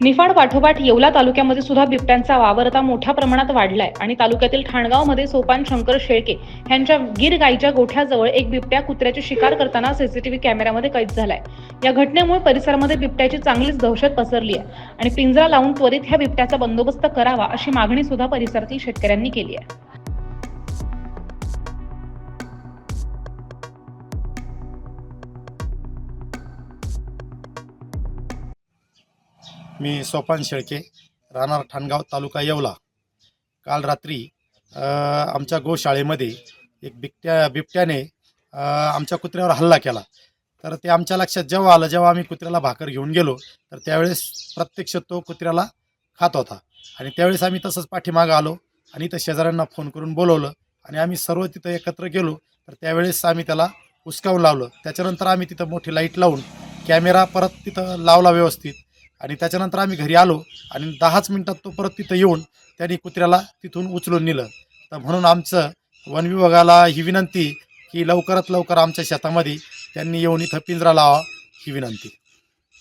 निफाड पाठोपाठ येवला तालुक्यामध्ये सुद्धा बिबट्यांचा वावर आता मोठ्या प्रमाणात वाढलाय. आणि तालुक्यातील ठाणगावमध्ये सोपान शंकर शेळके यांच्या गीर गाईच्या गोठ्याजवळ एक बिबट्या कुत्र्याची शिकार करताना सीसीटीव्ही कॅमेऱ्यामध्ये कैद झालाय. या घटनेमुळे परिसरामध्ये बिबट्याची चांगलीच दहशत पसरली आहे आणि पिंजरा लावून त्वरित ह्या बिबट्याचा बंदोबस्त करावा अशी मागणी सुद्धा परिसरातील शेतकऱ्यांनी केली आहे मी सोपान शेळके राहणार ठाणगाव तालुका येवला. काल रात्री आमच्या गोशाळेमध्ये एक बिबट्या बिबट्याने आमच्या कुत्र्यावर हल्ला केला. तर ते आमच्या लक्षात जेव्हा आलं जेव्हा आम्ही कुत्र्याला भाकर घेऊन गेलो तर त्यावेळेस प्रत्यक्ष तो कुत्र्याला खात होता. आणि त्यावेळेस आम्ही तसंच पाठीमागं आलो आणि इथं शेजाऱ्यांना फोन करून बोलवलं आणि आम्ही सर्व तिथं एकत्र गेलो. तर त्यावेळेस आम्ही त्याला हुसकावून लावलं. त्याच्यानंतर आम्ही तिथं मोठी लाइट लावून कॅमेरा परत तिथं लावला व्यवस्थित. आणि त्याच्यानंतर आम्ही घरी आलो आणि दहाच मिनिटात तो परत तिथं येऊन त्यांनी कुत्र्याला तिथून उचलून नेलं. तर म्हणून आमचं वन विभागाला ही विनंती की लवकरात लवकर आमच्या शेतामध्ये त्यांनी येऊन इथं पिंजरा लावा ही विनंती.